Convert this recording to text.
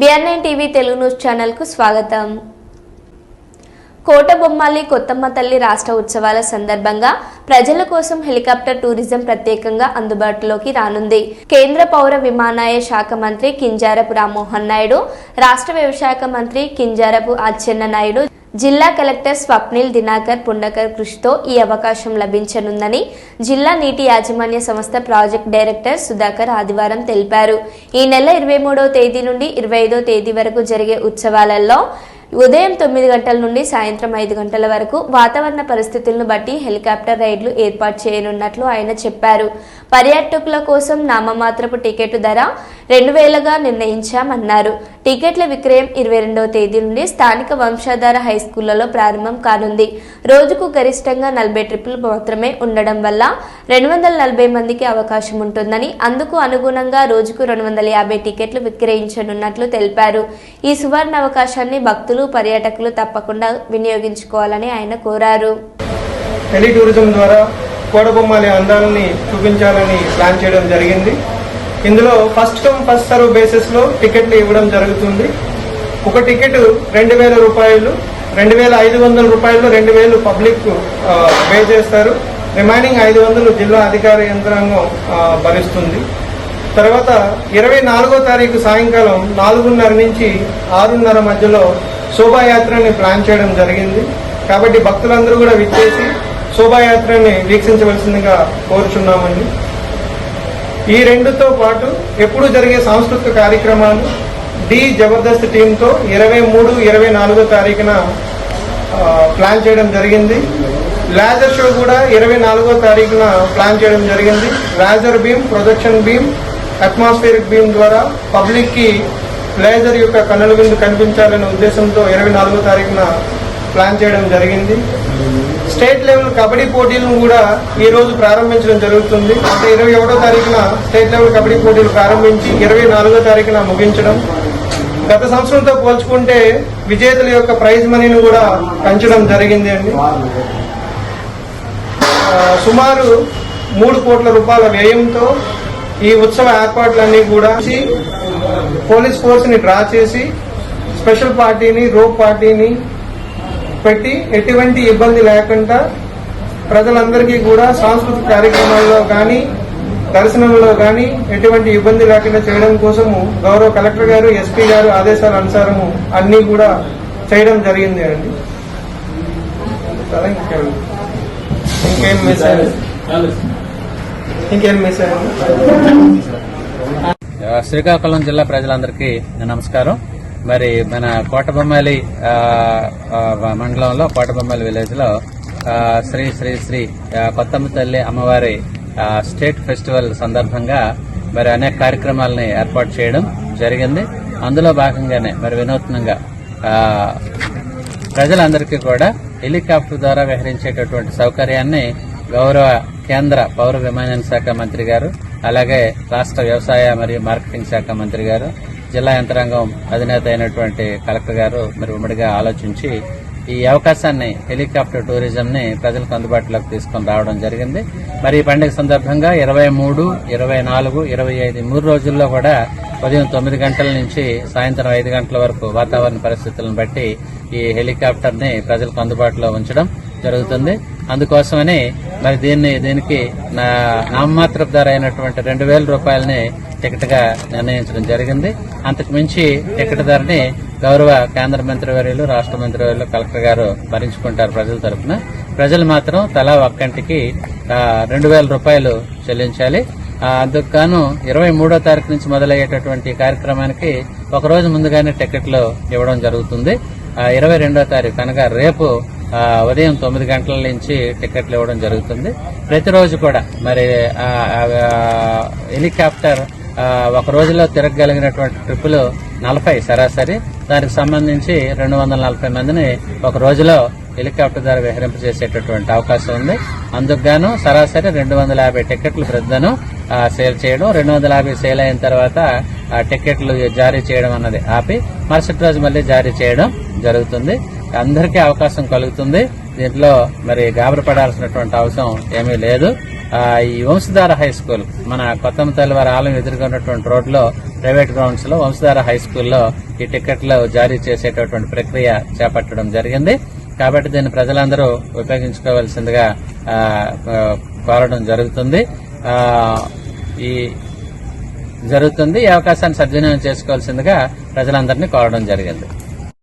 BRN TV Telugu news ఛానల్కు స్వాగతం. కోటబొమ్మాలి కొత్తమ్మ తల్లి రాష్ట్ర ఉత్సవాల సందర్భంగా ప్రజల కోసం హెలికాప్టర్ టూరిజం ప్రత్యేకంగా అందుబాటులోకి రానుంది. కేంద్ర పౌర విమానాయ శాఖ మంత్రి కింజారపు రామ్మోహన్ నాయుడు రాష్ట్ర వ్యవసాయ మంత్రి కింజారపు అచ్చెన్న నాయుడు జిల్లా కలెక్టర్ స్వప్నిల్ దినాకర్ పుండకర్ కృషితో ఈ అవకాశం లభించనుందని జిల్లా నీటి యాజమాన్య సంస్థ ప్రాజెక్ట్ డైరెక్టర్ సుధాకర్ ఆదివారం తెలిపారు. ఈ నెల ఇరవై మూడవ తేదీ నుండి ఇరవై ఐదో తేదీ వరకు జరిగే ఉత్సవాలలో ఉదయం తొమ్మిది గంటల నుండి సాయంత్రం ఐదు గంటల వరకు వాతావరణ పరిస్థితులను బట్టి హెలికాప్టర్ రైడ్లు ఏర్పాటు చేయనున్నట్లు ఆయన చెప్పారు. పర్యాటకుల కోసం నామమాత్రపు టికెట్ ధర రెండు వేలుగా నిర్ణయించామన్నారు. టికెట్ల విక్రయం ఇరవై రెండవ తేదీ నుండి స్థానిక వంశాధార హై స్కూళ్ళలో ప్రారంభం కానుంది. రోజుకు గరిష్టంగా నలభై ట్రిప్పులు మాత్రమే ఉండడం వల్ల రెండు వందల నలభై మందికి అవకాశం ఉంటుందని అందుకు అనుగుణంగా రోజుకు రెండు వందల యాభై టికెట్లు విక్రయించనున్నట్లు తెలిపారు. ఈ సువర్ణ అవకాశాన్ని భక్తులు పర్యాటకులు తప్పకుండా వినియోగించుకోవాలని ఆయన కోరారు. టెలి టూరిజం ద్వారా కోడబొమ్మాలి అందాలని చూపించాలని ప్లాన్ చేయడం జరిగింది. ఇందులో ఫస్ట్ కమ్ ఫస్ట్ సర్వ్ బేసిస్లో టికెట్లు ఇవ్వడం జరుగుతుంది. ఒక టికెట్ రెండు వేల రూపాయలు రెండు వేల ఐదు వందల రూపాయలు రెండు వేలు పబ్లిక్ పే చేస్తారు. రిమైనింగ్ ఐదు వందలు జిల్లా అధికార యంత్రాంగం భరిస్తుంది. తర్వాత ఇరవై నాలుగో తారీఖు సాయంకాలం నాలుగున్నర నుంచి ఆరున్నర మధ్యలో శోభాయాత్రని ప్లాన్ చేయడం జరిగింది. కాబట్టి భక్తులందరూ కూడా విచ్చేసి శోభాయాత్రని వీక్షించవలసిందిగా కోరుచున్నామండి. ఈ రెండుతో పాటు ఎప్పుడు జరిగే సాంస్కృతిక కార్యక్రమాలు డి జబర్దస్త్ టీంతో ఇరవై మూడు ఇరవై నాలుగో తారీఖున ప్లాన్ చేయడం జరిగింది. లేజర్ షో కూడా ఇరవై నాలుగో తారీఖున ప్లాన్ చేయడం జరిగింది. Laser beam projection beam atmospheric beam ద్వారా పబ్లిక్కి లేజర్ యొక్క కన్నుల విందు కనిపించాలనే ఉద్దేశంతో ఇరవై నాలుగో తారీఖున ప్లాన్ చేయడం జరిగింది. స్టేట్ లెవెల్ కబడ్డీ పోటీలను కూడా ఈ రోజు ప్రారంభించడం జరుగుతుంది. అంటే ఇరవై ఒకటో తారీఖున స్టేట్ లెవెల్ కబడ్డీ పోటీలు ప్రారంభించి ఇరవై నాలుగో తారీఖున ముగించడం. గత సంవత్సరంతో పోల్చుకుంటే విజేతల యొక్క ప్రైజ్ మనీని కూడా పెంచడం జరిగింది అండి. సుమారు మూడు కోట్ల రూపాయల వ్యయంతో ఈ ఉత్సవ ఏర్పాట్లన్నీ కూడా పోలీస్ ఫోర్స్ని డ్రా చేసి స్పెషల్ పార్టీని రోప్ పార్టీని పెట్టి ఎటువంటి ఇబ్బంది లేకుండా ప్రజలందరికీ కూడా సాంస్కృతిక కార్యక్రమాల్లో కానీ దర్శనంలో కానీ ఎటువంటి ఇబ్బంది లేకుండా చేయడం కోసము గౌరవ కలెక్టర్ గారు ఎస్పీ గారు ఆదేశాల అనుసారము అన్నీ కూడా చేయడం జరిగింది అండి. ఇంకేం ఇంకేం మిస్ ఇంకేం మిస్ శ్రీకాకుళం జిల్లా ప్రజలందరికీ నమస్కారం. మరి మన కోటబొమ్మాలి మండలంలో కోటబొమ్మాలి విలేజ్లో శ్రీ శ్రీ శ్రీ కొత్తమ్మ తల్లి అమ్మవారి స్టేట్ ఫెస్టివల్ సందర్భంగా మరి అనేక కార్యక్రమాలని ఏర్పాటు చేయడం జరిగింది. అందులో భాగంగానే మరి వినూత్నంగా ప్రజలందరికీ కూడా హెలికాప్టర్ ద్వారా విహరించేటటువంటి సౌకర్యాన్ని గౌరవ కేంద్ర పౌర విమానయాన శాఖ మంత్రి గారు అలాగే రాష్ట్ర వ్యవసాయ మరియు మార్కెటింగ్ శాఖ మంత్రి గారు జిల్లా యంత్రాంగం అధినేత అయినటువంటి కలెక్టర్ గారు మరి ఉమ్మడిగా ఆలోచించి ఈ అవకాశాన్ని హెలికాప్టర్ టూరిజం ని ప్రజలకు అందుబాటులోకి తీసుకొని రావడం జరిగింది. మరి ఈ పండుగ సందర్భంగా ఇరవై మూడు ఇరవై నాలుగు ఇరవై ఐదు మూడు రోజుల్లో కూడా ఉదయం తొమ్మిది గంటల నుంచి సాయంత్రం ఐదు గంటల వరకు వాతావరణ పరిస్థితులను బట్టి ఈ హెలికాప్టర్ని ప్రజలకు అందుబాటులో ఉంచడం జరుగుతుంది. అందుకోసమని మరి దీన్ని దీనికి నా నామమాత్రపు ధర అయినటువంటి రెండు వేల రూపాయలని టికెట్గా నిర్ణయించడం జరిగింది. అంతకు మించి టికెట్ ధరని గౌరవ కేంద్ర మంత్రి వర్యులు రాష్ట్ర మంత్రి వర్యులు కలెక్టర్ గారు భరించుకుంటారు ప్రజల తరఫున ప్రజలు మాత్రం తలా ఒక్కంటికి రెండు వేల రూపాయలు చెల్లించాలి. అందుకు గాను ఇరవై మూడో తారీఖు నుంచి మొదలయ్యేటటువంటి కార్యక్రమానికి ఒక రోజు ముందుగానే టికెట్లు ఇవ్వడం జరుగుతుంది. ఇరవై రెండో తారీఖు అనగా రేపు ఉదయం తొమ్మిది గంటల నుంచి టికెట్లు ఇవ్వడం జరుగుతుంది. ప్రతిరోజు కూడా మరి హెలికాప్టర్ ఒక రోజులో తిరగగలిగినటువంటి ట్రిప్పులు నలభై సరాసరి. దానికి సంబంధించి రెండు వందల నలభై మందిని ఒక రోజులో హెలికాప్టర్ ద్వారా విహరింప చేసేటటువంటి అవకాశం ఉంది. అందుకు గాను సరాసరి రెండు వందల యాభై టికెట్లు ప్రతిదనం సేల్ చేయడం రెండు వందల యాభై సేల్ అయిన తర్వాత టికెట్లు జారీ చేయడం అన్నది ఆపి మరుసటి రోజు మళ్ళీ జారీ చేయడం జరుగుతుంది. అందరికీ అవకాశం కలుగుతుంది. దీంట్లో మరి గాబరపడాల్సినటువంటి అవసరం ఏమీ లేదు. ఈ వంశధార హై స్కూల్ మన కొత్తమ్మ తల్లి వారి ఆలయం ఎదుర్కొన్నటువంటి రోడ్లో ప్రైవేట్ గ్రౌండ్స్లో వంశధార హై స్కూల్లో ఈ టికెట్లు జారీ చేసేటటువంటి ప్రక్రియ చేపట్టడం జరిగింది. కాబట్టి దీన్ని ప్రజలందరూ ఉపయోగించుకోవాల్సిందిగా కోరడం జరుగుతుంది. ఈ జరుగుతుంది. ఈ అవకాశాన్ని సద్వినియోగం చేసుకోవాల్సిందిగా ప్రజలందరినీ కోరడం జరిగింది.